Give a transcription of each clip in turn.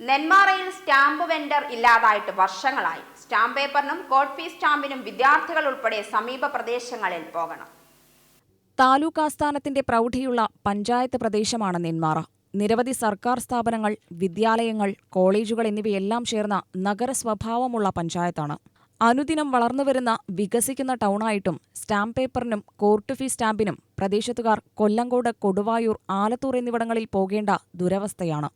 നെന്മാറയിൽ stamp vendor ഇല്ലാതായിട്ട് വർഷങ്ങളായി. Stamp പേപ്പറിനും കോട്ട് ഫീസ് സ്റ്റാമ്പിനും വിദ്യാർത്ഥികൾ ഉൾപ്പെടെ സമീപ പ്രദേശങ്ങളിൽ പോകണം. താലൂക്ക് ആസ്ഥാനത്തിന്റെ പ്രൗഢിയുള്ള പഞ്ചായത്ത് പ്രദേശമാണ് നെന്മാറ. നിരവധി സർക്കാർ സ്ഥാപനങ്ങൾ വിദ്യാലയങ്ങൾ കോളേജുകൾ എന്നിവയെല്ലാം ചേർന്ന നഗര സ്വഭാവമുള്ള പഞ്ചായത്താണ്. അനുദിനം വളർന്നുവരുന്ന വികസിക്കുന്ന ടൗണായിട്ടും സ്റ്റാമ്പ് പേപ്പറിനും കോർട്ട് ഫീ സ്റ്റാമ്പിനും പ്രദേശത്തുകാർ കൊല്ലങ്കോട് കൊടുവായൂർ ആലത്തൂർ എന്നിവിടങ്ങളിൽ പോകേണ്ട ദുരവസ്ഥയാണ്.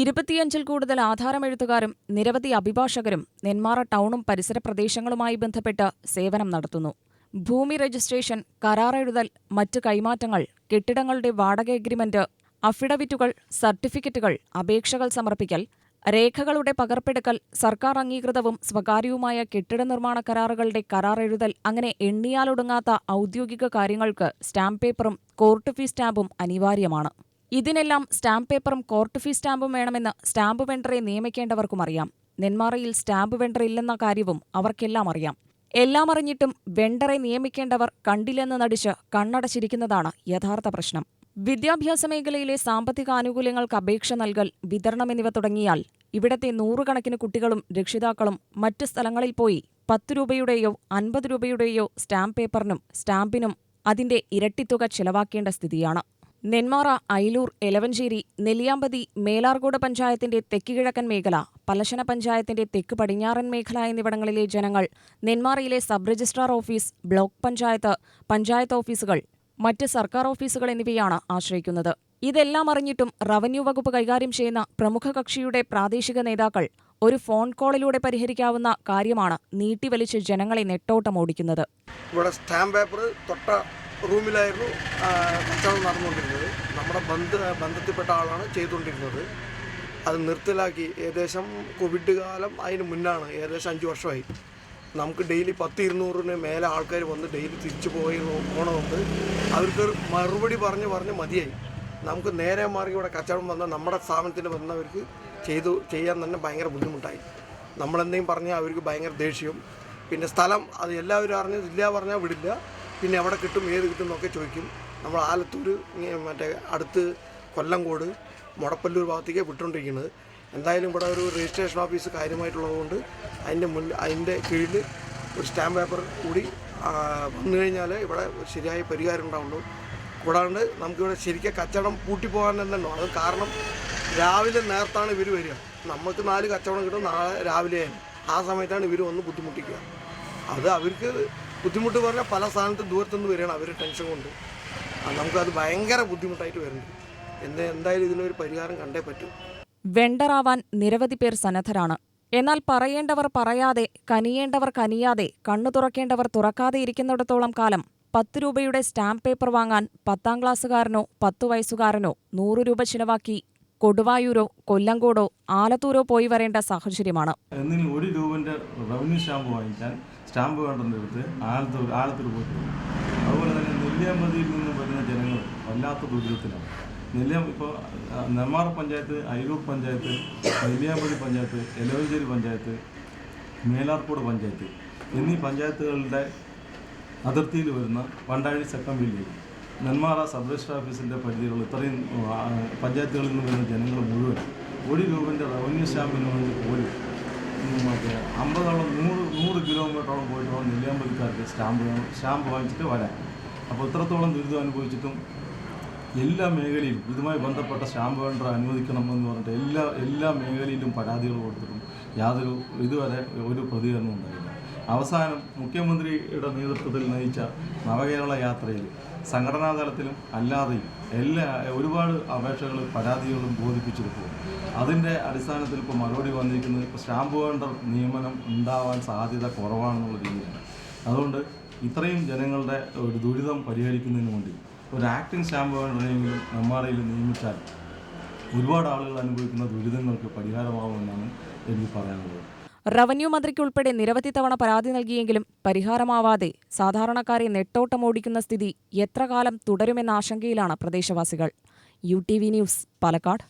ഇരുപത്തിയഞ്ചിൽ കൂടുതൽ ആധാരമെഴുത്തുകാരും നിരവധി അഭിഭാഷകരും നെന്മാറ ടൗണും പരിസര പ്രദേശങ്ങളുമായി ബന്ധപ്പെട്ട് സേവനം നടത്തുന്നു. ഭൂമി രജിസ്ട്രേഷൻ കരാറെഴുതൽ മറ്റ് കൈമാറ്റങ്ങൾ കെട്ടിടങ്ങളുടെ വാടക എഗ്രിമെന്റ് അഫിഡവിറ്റുകൾ സർട്ടിഫിക്കറ്റുകൾ അപേക്ഷകൾ സമർപ്പിക്കൽ രേഖകളുടെ പകർപ്പെടുക്കൽ സർക്കാർ അംഗീകൃതവും സ്വകാര്യവുമായ കെട്ടിട നിർമ്മാണ കരാറുകളുടെ കരാറെഴുതൽ അങ്ങനെ എണ്ണിയാലൊടുങ്ങാത്ത ഔദ്യോഗിക കാര്യങ്ങൾക്ക് സ്റ്റാമ്പ് പേപ്പറും കോർട്ട് ഫീ സ്റ്റാമ്പും അനിവാര്യമാണ്. ഇതിനെല്ലാം സ്റ്റാമ്പ് പേപ്പറും കോർട്ട് ഫീ സ്റ്റാമ്പും വേണമെന്ന് സ്റ്റാമ്പ് വെണ്ടറെ നിയമിക്കേണ്ടവർക്കും അറിയാം. നെന്മാറയിൽ സ്റ്റാമ്പ് വെണ്ടർ ഇല്ലെന്ന കാര്യവും അവർക്കെല്ലാം അറിയാം. എല്ലാം അറിഞ്ഞിട്ടും വെണ്ടറെ നിയമിക്കേണ്ടവർ കണ്ടില്ലെന്ന് നടിച്ച് കണ്ണടച്ചിരിക്കുന്നതാണ് യഥാർത്ഥ പ്രശ്നം. വിദ്യാഭ്യാസ മേഖലയിലെ സാമ്പത്തിക ആനുകൂല്യങ്ങൾക്ക് അപേക്ഷ നൽകൽ വിതരണം എന്നിവ തുടങ്ങിയാൽ ഇവിടത്തെ നൂറുകണക്കിന് കുട്ടികളും രക്ഷിതാക്കളും മറ്റ് സ്ഥലങ്ങളിൽ പോയി പത്ത് രൂപയുടെയോ അൻപത് രൂപയുടെയോ സ്റ്റാമ്പ് പേപ്പറിനും സ്റ്റാമ്പിനും അതിന്റെ ഇരട്ടിത്തുക ചെലവാക്കേണ്ട സ്ഥിതിയാണ്. നെന്മാറ അയിലൂർ എലവഞ്ചേരി നെല്ലിയാമ്പതി മേലാർകോട് പഞ്ചായത്തിന്റെ തെക്കുകിഴക്കൻ മേഖല പലശന പഞ്ചായത്തിന്റെ തെക്ക് പടിഞ്ഞാറൻ മേഖല എന്നിവിടങ്ങളിലെ ജനങ്ങൾ നെന്മാറയിലെ sub registrar office block panchayat panchayat ഓഫീസുകൾ മറ്റ് സർക്കാർ ഓഫീസുകൾ എന്നിവയാണ് ആശ്രയിക്കുന്നത്. ഇതെല്ലാം അറിഞ്ഞിട്ടും റവന്യൂ വകുപ്പ് കൈകാര്യം ചെയ്യുന്ന പ്രമുഖ കക്ഷിയുടെ പ്രാദേശിക നേതാക്കൾ ഒരു ഫോൺ കോളിലൂടെ പരിഹരിക്കാവുന്ന കാര്യമാണ് നീട്ടിവലിച്ച് ജനങ്ങളെ നെട്ടോട്ടമോടിക്കുന്നത്. ഇവിടെ സ്റ്റാമ്പ് പേപ്പർ തൊട്ട റൂമിലായിരുന്നു കച്ചവടം നടന്നുകൊണ്ടിരുന്നത്. നമ്മുടെ ബന്ധ ബന്ധത്തിൽപ്പെട്ട ആളാണ് ചെയ്തുകൊണ്ടിരുന്നത്. അത് നിർത്തലാക്കി ഏകദേശം കോവിഡ് കാലം അതിന് മുന്നാണ് ഏകദേശം അഞ്ച് വർഷമായി. നമുക്ക് ഡെയിലി പത്ത് ഇരുന്നൂറിന് മേലെ ആൾക്കാർ വന്ന് ഡെയിലി തിരിച്ചു പോയി പോണതുകൊണ്ട് അവർക്ക് മറുപടി പറഞ്ഞ് പറഞ്ഞ് മതിയായി. നമുക്ക് നേരെ മാറി ഇവിടെ കച്ചവടം വന്ന നമ്മുടെ സ്ഥാപനത്തിൽ വന്നവർക്ക് ചെയ്തു ചെയ്യാൻ തന്നെ ഭയങ്കര ബുദ്ധിമുട്ടായി. നമ്മളെന്തെങ്കിലും പറഞ്ഞാൽ അവർക്ക് ഭയങ്കര ദേഷ്യവും പിന്നെ സ്ഥലം അത് എല്ലാവരും അറിഞ്ഞ് ഇല്ല പറഞ്ഞാൽ വിടില്ല. പിന്നെ എവിടെ കിട്ടും ഏത് കിട്ടും എന്നൊക്കെ ചോദിക്കും. നമ്മൾ ആലത്തൂർ മറ്റേ അടുത്ത് കൊല്ലംകോട് മുടപ്പല്ലൂർ ഭാഗത്തേക്ക് വിട്ടുകൊണ്ടിരിക്കുന്നത്. എന്തായാലും ഇവിടെ ഒരു രജിസ്ട്രേഷൻ ഓഫീസ് കാര്യമായിട്ടുള്ളതുകൊണ്ട് അതിന്റെ മുൻ അതിന്റെ കീഴിൽ ഒരു സ്റ്റാമ്പ് പേപ്പർ കൂടി വന്നു കഴിഞ്ഞാൽ ഇവിടെ ശരിയായ പരിഹാരം ഉണ്ടാവുള്ളൂ. കൂടാണ്ട് നമുക്കിവിടെ ശരിക്കും കച്ചവടം പൂട്ടിപ്പോകാൻ തന്നെ അത് കാരണം രാവിലെ നേരത്താണ് ഇവർ വരിക. നമുക്ക് നാല് കച്ചവടം കിട്ടും നാളെ രാവിലെയാണ്. ആ സമയത്താണ് ഇവർ വന്ന് ബുദ്ധിമുട്ടിക്കുക. അത് അവർക്ക് ബുദ്ധിമുട്ട് പറഞ്ഞാൽ പല സ്ഥാനത്തും ദൂരത്തുനിന്ന് വരികയാണ് അവർ ടെൻഷൻ കൊണ്ട്. നമുക്കത് ഭയങ്കര ബുദ്ധിമുട്ടായിട്ട് വരുന്നുണ്ട്. എന്ത് എന്തായാലും ഇതിനൊരു പരിഹാരം കണ്ടേ പറ്റൂ. വെണ്ടറാവാൻ നിരവധി പേർ സന്നദ്ധരാണ്. എന്നാൽ പറയേണ്ടവർ പറയാതെ കനിയേണ്ടവർ കനിയാതെ കണ്ണു തുറക്കേണ്ടവർ തുറക്കാതെ ഇരിക്കുന്നിടത്തോളം കാലം പത്ത് രൂപയുടെ സ്റ്റാമ്പ് പേപ്പർ വാങ്ങാൻ പത്താം ക്ലാസ്സുകാരനോ പത്തു വയസ്സുകാരനോ നൂറ് രൂപ ചിലവാക്കി കൊടുവായൂരോ കൊല്ലങ്കോടോ ആലത്തൂരോ പോയി വരേണ്ട സാഹചര്യമാണ്. ഒരു രൂപന്റെ റവന്യൂ സ്റ്റാമ്പ് വാങ്ങിക്കാൻ സ്റ്റാമ്പ് വേണ്ടതിന്റെ അടുത്ത് ആലത്തൂർ ആലത്തൂർ പോയിട്ട്. അതുപോലെ തന്നെ നെല്ലിയാമ്പതിയിൽ നിന്ന് വരുന്ന ജനങ്ങൾ വല്ലാത്ത ദുരിതത്തിലാണ് നെല്ലിയാം ഇപ്പോൾ നെമ്മാർ പഞ്ചായത്ത് അയിലൂർ പഞ്ചായത്ത് നെല്ലിയാമ്പതി പഞ്ചായത്ത് എലവഞ്ചേരി പഞ്ചായത്ത് മേലാർക്കോട് പഞ്ചായത്ത് എന്നീ പഞ്ചായത്തുകളുടെ അതിർത്തിയിൽ വരുന്ന വണ്ടാഴി സെക്കം വില്ലേജ് നെന്മാറ സബ് രജിസ്റ്റർ ഓഫീസിന്റെ പരിധിയിലുള്ള ഇത്രയും പഞ്ചായത്തുകളിൽ നിന്ന് വരുന്ന ജനങ്ങൾ മുഴുവൻ ഒരു രൂപന്റെ റവന്യൂ സ്റ്റാമ്പിന് വേണ്ടി പോലും മറ്റേ അമ്പതോളം നൂറ് നൂറ് കിലോമീറ്ററോളം പോയിട്ട് വേണം നെല്ലിയാമ്പതിക്കാർക്ക് സ്റ്റാമ്പ് സ്റ്റാമ്പ് വാങ്ങിച്ചിട്ട് വരാൻ അപ്പോൾ ഇത്രത്തോളം ദുരിതം അനുഭവിച്ചിട്ടും എല്ലാ മേഖലയിലും ഇതുമായി ബന്ധപ്പെട്ട സ്റ്റാമ്പ് വെണ്ടർ അനുവദിക്കണമെന്ന് പറഞ്ഞിട്ട് എല്ലാ എല്ലാ മേഖലയിലും പരാതികൾ കൊടുത്തിട്ടും യാതൊരു ഇതുവരെ ഒരു പ്രതികരണവും ഉണ്ടായില്ല. അവസാനം മുഖ്യമന്ത്രിയുടെ നേതൃത്വത്തിൽ നയിച്ച നവകേരള യാത്രയിൽ സംഘടനാ തലത്തിലും അല്ലാതെയും എല്ലാ ഒരുപാട് അപേക്ഷകൾ പരാതികളും ബോധിപ്പിച്ചിരിക്കുന്നു. അതിന്റെ അടിസ്ഥാനത്തിൽ ഇപ്പോൾ മറുപടി വന്നിരിക്കുന്നത് ഇപ്പോൾ സ്റ്റാമ്പ് വേണ്ടർ നിയമനം ഉണ്ടാവാൻ സാധ്യത കുറവാണെന്നുള്ള രീതിയാണ്. അതുകൊണ്ട് ഇത്രയും ജനങ്ങളുടെ ഒരു ദുരിതം പരിഹരിക്കുന്നതിന് വേണ്ടി ഒരു ആക്ടിംഗ് സ്റ്റാമ്പ് വെണ്ടറെങ്കിലും നെമ്മാറയിൽ നിയമിച്ചാൽ ഒരുപാട് ആളുകൾ അനുഭവിക്കുന്ന ദുരിതങ്ങൾക്ക് പരിഹാരമാവുമെന്നാണ് എനിക്ക് പറയാനുള്ളത്. റവന്യൂ മന്ത്രിക്കുൾപ്പെടെ നിരവധി തവണ പരാതി നൽകിയെങ്കിലും പരിഹാരമാവാതെ സാധാരണക്കാരെ നെട്ടോട്ടമോടിക്കുന്ന സ്ഥിതി എത്ര കാലം തുടരുമെന്ന ആശങ്കയിലാണ് പ്രദേശവാസികൾ. U T V news Palakkad.